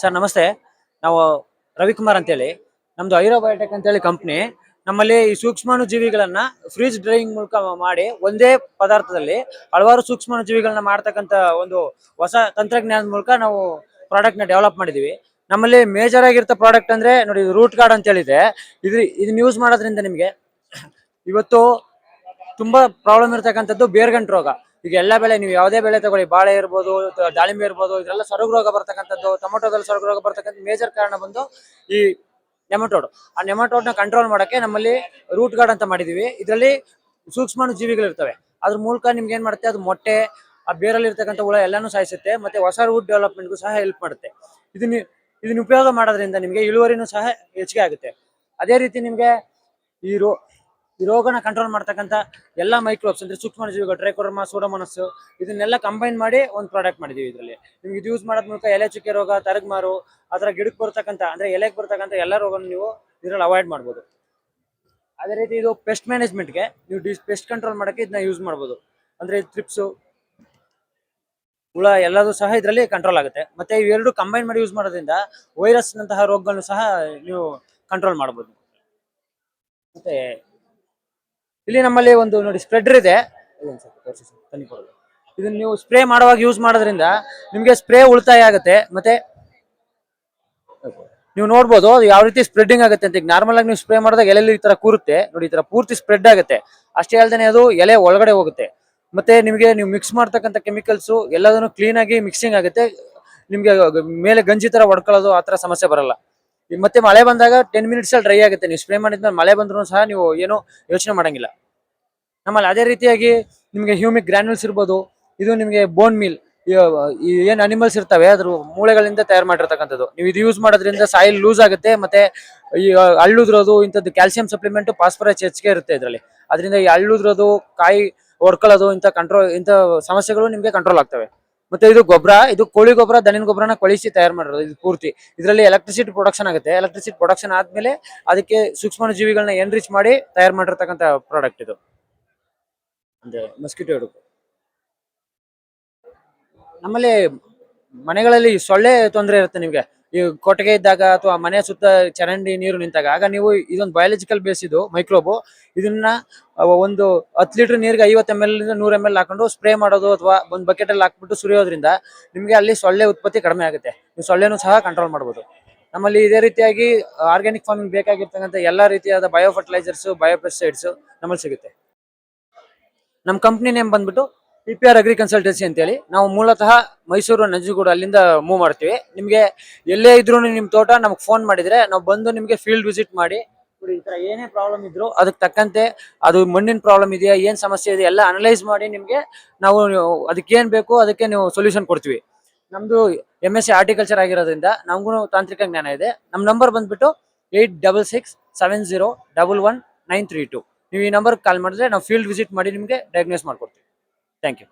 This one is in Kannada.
ಸರ್, ನಮಸ್ತೆ. ನಾವು ರವಿಕುಮಾರ್ ಅಂತೇಳಿ. ನಮ್ದು ಐರೋ ಬಯೋಟೆಕ್ ಅಂತೇಳಿ ಕಂಪ್ನಿ ನಮ್ಮಲ್ಲಿ ಈ ಸೂಕ್ಷ್ಮಾಣು ಜೀವಿಗಳನ್ನ ಫ್ರೀಜ್ ಡ್ರೈಯಿಂಗ್ ಮೂಲಕ ಮಾಡಿ ಒಂದೇ ಪದಾರ್ಥದಲ್ಲಿ ಹಲವಾರು ಸೂಕ್ಷ್ಮಾಣು ಜೀವಿಗಳನ್ನ ಮಾಡ್ತಕ್ಕಂಥ ಒಂದು ಹೊಸ ತಂತ್ರಜ್ಞಾನದ ಮೂಲಕ ನಾವು ಪ್ರಾಡಕ್ಟ್ನ ಡೆವಲಪ್ ಮಾಡಿದೀವಿ. ನಮ್ಮಲ್ಲಿ ಮೇಜರ್ ಆಗಿರ್ತ ಪ್ರಾಡಕ್ಟ್ ಅಂದ್ರೆ ನೋಡಿ ರೂಟ್ ಕಾರ್ಡ್ ಅಂತ ಹೇಳಿದೆ ಇದು ಇದನ್ನ ಯೂಸ್ ಮಾಡೋದ್ರಿಂದ ನಿಮಗೆ ಇವತ್ತು ತುಂಬಾ ಪ್ರಾಬ್ಲಮ್ ಇರ್ತಕ್ಕಂಥದ್ದು ಬೇರ್ಗಂಟು ರೋಗ. ಈಗ ಎಲ್ಲ ಬೆಳೆ ನೀವು ಯಾವುದೇ ಬೆಳೆ ತಗೊಳ್ಳಿ, ಬಾಳೆ ಇರ್ಬೋದು ದಾಳಿಂಬೆ ಇರ್ಬೋದು ಇದೆಲ್ಲ ಸೊರಗು ರೋಗ ಬರ್ತಕ್ಕಂಥದ್ದು, ಟೊಮೊಟೊದಲ್ಲಿ ಸೊರಗು ರೋಗ ಬರ್ತಕ್ಕಂಥ ಮೇಜರ್ ಕಾರಣ ಬಂದು ಈ ನೆಮಟೋಡ್ ಆ ನೆಮಟೋಡ್ನ ಕಂಟ್ರೋಲ್ ಮಾಡೋಕ್ಕೆ ನಮ್ಮಲ್ಲಿ ರೂಟ್ ಗಾರ್ಡ್ ಅಂತ ಮಾಡಿದೀವಿ. ಇದರಲ್ಲಿ ಸೂಕ್ಷ್ಮಾಣು ಜೀವಿಗಳಿರ್ತವೆ. ಅದ್ರ ಮೂಲಕ ನಿಮ್ಗೆ ಏನು ಮಾಡುತ್ತೆ? ಅದು ಮೊಟ್ಟೆ, ಆ ಬೇರಲ್ಲಿ ಇರ್ತಕ್ಕಂಥ ಹುಳ ಎಲ್ಲಾನು ಸಾಯಿಸುತ್ತೆ, ಮತ್ತೆ ಹೊಸ ರೂಟ್ ಡೆವಲಪ್ಮೆಂಟ್ಗೂ ಸಹ ಹೆಲ್ಪ್ ಮಾಡುತ್ತೆ. ಇದನ್ನ ಇದನ್ನ ಉಪಯೋಗ ಮಾಡೋದ್ರಿಂದ ನಿಮಗೆ ಇಳುವರಿನೂ ಸಹ ಹೆಚ್ಚಿಗೆ ಆಗುತ್ತೆ. ಅದೇ ರೀತಿ ನಿಮಗೆ ಈ ರೋ ಈ ರೋಗನ ಕಂಟ್ರೋಲ್ ಮಾಡ್ತಕ್ಕಂಥ ಎಲ್ಲ ಮೈಕ್ರೋಬ್ಸ್ ಅಂದ್ರೆ ಸೂಕ್ಷ್ಮಜೀವಿಗಳು ಜೀವಿಗಳು ಟ್ರೈಕೋರ್ಮ ಸೂಡೋಮೋನಸ್ ಇದನ್ನೆಲ್ಲ ಕಂಬೈನ್ ಮಾಡಿ ಒಂದು ಪ್ರಾಡಕ್ಟ್ ಮಾಡಿದೀವಿ ಇದರಲ್ಲಿ. ನಿಮ್ಗೆ ಇದು ಯೂಸ್ ಮಾಡೋದ್ ಮೂಲಕ ಎಲೆ ಚುಕ್ಕೆ ರೋಗ, ತರಗ್ಮಾರು, ಆ ಥರ ಗಿಡಕ್ಕೆ ಬರ್ತಕ್ಕಂಥ ಅಂದ್ರೆ ಎಲೆಗೆ ಬರ್ತಕ್ಕಂಥ ಎಲ್ಲ ರೋಗನ ನೀವು ಇದರಲ್ಲಿ ಅವಾಯ್ಡ್ ಮಾಡ್ಬೋದು. ಅದೇ ರೀತಿ ಇದು ಪೆಸ್ಟ್ ಮ್ಯಾನೇಜ್ಮೆಂಟ್ಗೆ ನೀವು ಡಿಸ್ ಪೆಸ್ಟ್ ಕಂಟ್ರೋಲ್ ಮಾಡೋಕ್ಕೆ ಇದನ್ನ ಯೂಸ್ ಮಾಡ್ಬೋದು. ಅಂದ್ರೆ ಟ್ರಿಪ್ಸ್ ಹುಳ ಎಲ್ಲದೂ ಸಹ ಇದರಲ್ಲಿ ಕಂಟ್ರೋಲ್ ಆಗುತ್ತೆ. ಮತ್ತೆ ಇವೆರಡು ಕಂಬೈನ್ ಮಾಡಿ ಯೂಸ್ ಮಾಡೋದ್ರಿಂದ ವೈರಸ್ನಂತಹ ರೋಗಗಳನ್ನು ಸಹ ನೀವು ಕಂಟ್ರೋಲ್ ಮಾಡ್ಬೋದು. ಮತ್ತೆ ಇಲ್ಲಿ ನಮ್ಮಲ್ಲಿ ಒಂದು ನೋಡಿ ಸ್ಪ್ರೆಡರ್ ಇದೆ. ಇದನ್ನ ನೀವು ಸ್ಪ್ರೇ ಮಾಡುವಾಗ ಯೂಸ್ ಮಾಡೋದ್ರಿಂದ ನಿಮಗೆ ಸ್ಪ್ರೇ ಉಳಿತಾಯ ಆಗುತ್ತೆ. ಮತ್ತೆ ನೀವು ನೋಡ್ಬೋದು ಅದು ಯಾವ ರೀತಿ ಸ್ಪ್ರೆಡ್ಡಿಂಗ್ ಆಗುತ್ತೆ ಅಂತ. ಈಗ ನಾರ್ಮಲ್ ಆಗಿ ನೀವು ಸ್ಪ್ರೇ ಮಾಡಿದಾಗ ಎಲೆಯಲ್ಲಿ ಈ ತರ ಕೂರುತ್ತೆ. ನೋಡಿ ಈ ತರ ಪೂರ್ತಿ ಸ್ಪ್ರೆಡ್ ಆಗುತ್ತೆ. ಅಷ್ಟೇ ಅಲ್ಲದೆ ಅದು ಎಲೆ ಒಳಗಡೆ ಹೋಗುತ್ತೆ. ಮತ್ತೆ ನಿಮಗೆ ನೀವು ಮಿಕ್ಸ್ ಮಾಡ್ತಕ್ಕಂಥ ಕೆಮಿಕಲ್ಸ್ ಎಲ್ಲದನ್ನು ಕ್ಲೀನ್ ಆಗಿ ಮಿಕ್ಸಿಂಗ್ ಆಗುತ್ತೆ. ನಿಮ್ಗೆ ಮೇಲೆ ಗಂಜಿ ತರ ಹೊಡ್ಕೊಳ್ಳೋದು ಆ ತರ ಸಮಸ್ಯೆ ಬರಲ್ಲ. ಮತ್ತೆ ಮಳೆ ಬಂದಾಗ ಟೆನ್ ಮಿನಿಟ್ಸ್ ಅಲ್ಲಿ ಡ್ರೈ ಆಗುತ್ತೆ. ನೀವು ಸ್ಪ್ರೇ ಮಾಡಿದ್ಮೇಲೆ ಮಳೆ ಬಂದ್ರು ಸಹ ನೀವು ಏನು ಯೋಚನೆ ಮಾಡಂಗಿಲ್ಲ. ನಮ್ಮಲ್ಲಿ ಅದೇ ರೀತಿಯಾಗಿ ನಿಮಗೆ ಹ್ಯೂಮಿಕ್ ಗ್ರಾನ್ಯೂಲ್ಸ್ ಇರ್ಬೋದು, ಇದು ನಿಮಗೆ ಬೋನ್ ಮೀಲ್ ಏನ್ ಅನಿಮಲ್ಸ್ ಇರ್ತವೆ, ಅದ್ರ ಮೂಳೆಗಳಿಂದ ತಯಾರು ಮಾಡಿರ್ತಕ್ಕಂಥದ್ದು. ನೀವು ಇದು ಯೂಸ್ ಮಾಡೋದ್ರಿಂದ ಸಾಯಿಲ್ ಲೂಸ್ ಆಗುತ್ತೆ, ಮತ್ತೆ ಈ ಅಳ್ಳುದ್ರೋದು ಇಂಥದ್ದು ಕ್ಯಾಲ್ಸಿಯಂ ಸಪ್ಲಿಮೆಂಟ್ ಫಾಸ್ಫರಸ್ ಹೆಚ್ಚಿಗೆ ಇರುತ್ತೆ ಇದರಲ್ಲಿ. ಅದರಿಂದ ಈ ಅಳ್ಳುದ್ರೋದು ಕಾಯಿ ಹೊಡ್ಕೊಳ್ಳೋದು ಇಂಥ ಕಂಟ್ರೋಲ್ ಇಂಥ ಸಮಸ್ಯೆಗಳು ನಿಮಗೆ ಕಂಟ್ರೋಲ್ ಆಗ್ತವೆ. ಮತ್ತೆ ಇದು ಗೊಬ್ಬರ, ಇದು ಕೋಳಿ ಗೊಬ್ಬರ ದನಿನ ಗೊಬ್ಬರನ ಕೊಳಿಸಿ ತಯಾರು ಮಾಡಿರೋದು ಇದು ಪೂರ್ತಿ. ಇದರಲ್ಲಿ ಎಲೆಕ್ಟ್ರಿಸಿಟಿ ಪ್ರೊಡಕ್ಷನ್ ಆಗುತ್ತೆ. ಎಲೆಕ್ಟ್ರಿಸಿಟಿ ಪ್ರೊಡಕ್ಷನ್ ಆದ್ಮೇಲೆ ಅದಕ್ಕೆ ಸೂಕ್ಷ್ಮ ಜೀವಿಗಳನ್ನ ಎನ್ರಿಚ್ ಮಾಡಿ ತಯಾರು ಮಾಡಿರ್ತಕ್ಕಂಥ ಪ್ರಾಡಕ್ಟ್ ಇದು. ಅಂದ್ರೆ ಮಸ್ಕಿಟೋ ಹಿಡುಕು. ನಮ್ಮಲ್ಲಿ ಮನೆಗಳಲ್ಲಿ ಸೊಳ್ಳೆ ತೊಂದರೆ ಇರುತ್ತೆ ನಿಮ್ಗೆ? ಈ ಕೊಟ್ಟಿಗೆ ಇದ್ದಾಗ ಅಥವಾ ಮನೆ ಸುತ್ತ ಚರಂಡಿ ನೀರು ನಿಂತಾಗ, ಆಗ ನೀವು ಇದೊಂದು ಬಯಾಲಜಿಕಲ್ ಬೇಸ್ ಇದು ಮೈಕ್ರೋಬು ಇದನ್ನ ಒಂದು ಹತ್ತು ಲೀಟರ್ ನೀರಿಗೆ ಐವತ್ತು ಎಂ ಎಲ್ ನೂರ ಎಂ ಎಲ್ ಹಾಕೊಂಡು ಸ್ಪ್ರೇ ಮಾಡೋದು ಅಥವಾ ಒಂದು ಬಕೆಟ್ ಅಲ್ಲಿ ಹಾಕ್ಬಿಟ್ಟು ಸುರಿಯೋದ್ರಿಂದ ನಿಮಗೆ ಅಲ್ಲಿ ಸೊಳ್ಳೆ ಉತ್ಪತ್ತಿ ಕಡಿಮೆ ಆಗುತ್ತೆ. ನೀವು ಸೊಳ್ಳೆನೂ ಸಹ ಕಂಟ್ರೋಲ್ ಮಾಡ್ಬೋದು. ನಮ್ಮಲ್ಲಿ ಇದೇ ರೀತಿಯಾಗಿ ಆರ್ಗ್ಯಾನಿಕ್ ಫಾರ್ಮಿಂಗ್ ಬೇಕಾಗಿರ್ತಕ್ಕಂಥ ಎಲ್ಲಾ ರೀತಿಯಾದ ಬಯೋ ಫರ್ಟಿಲೈಸರ್ಸ್ ಬಯೋ ಪೆಸ್ಟಿಸೈಡ್ಸ್ ನಮ್ಮಲ್ಲಿ ಸಿಗುತ್ತೆ. ನಮ್ಮ ಕಂಪ್ನಿ ನೇಮ್ ಬಂದ್ಬಿಟ್ಟು P P R agri consultancy ಅಂತೇಳಿ. ನಾವು ಮೂಲತಃ ಮೈಸೂರು, ನಂಜನಗೂಡು ಅಲ್ಲಿಂದ ಮೂವ್ ಮಾಡ್ತೀವಿ. ನಿಮಗೆ ಎಲ್ಲೇ ಇದ್ರೂ ನಿಮ್ಮ ತೋಟ ನಮ್ಗೆ ಫೋನ್ ಮಾಡಿದ್ರೆ ನಾವು ಬಂದು ನಿಮಗೆ ಫೀಲ್ಡ್ ವಿಸಿಟ್ ಮಾಡಿ, ನೋಡಿ ಈ ಥರ ಏನೇ ಪ್ರಾಬ್ಲಮ್ ಇದ್ರು ಅದಕ್ಕೆ ತಕ್ಕಂತೆ ಅದು ಮಣ್ಣಿನ ಪ್ರಾಬ್ಲಮ್ ಇದೆಯಾ, ಏನು ಸಮಸ್ಯೆ ಇದೆ ಎಲ್ಲ ಅನಲೈಸ್ ಮಾಡಿ ನಿಮಗೆ ನಾವು ಅದಕ್ಕೆ ಏನು ಬೇಕು ಅದಕ್ಕೆ ನೀವು ಸೊಲ್ಯೂಷನ್ ಕೊಡ್ತೀವಿ. ನಮ್ದು ಎಂ ಎಸ್ ಸಿ ಆರ್ಟಿಕಲ್ಚರ್ ಆಗಿರೋದ್ರಿಂದ ನಮಗೂ ತಾಂತ್ರಿಕ ಜ್ಞಾನ ಇದೆ. ನಮ್ಮ ನಂಬರ್ ಬಂದ್ಬಿಟ್ಟು eight double six seven zero double one nine three two ನೀವು ಈ ನಂಬರ್ ಕಾಲ್ ಮಾಡಿದ್ರೆ ನಾವು ಫೀಲ್ಡ್ ವಿಸಿಟ್ ಮಾಡಿ ನಿಮಗೆ ಡಯಾಗ್ನೋಸ್ ಮಾಡ್ಕೊಡ್ತೀವಿ. Thank you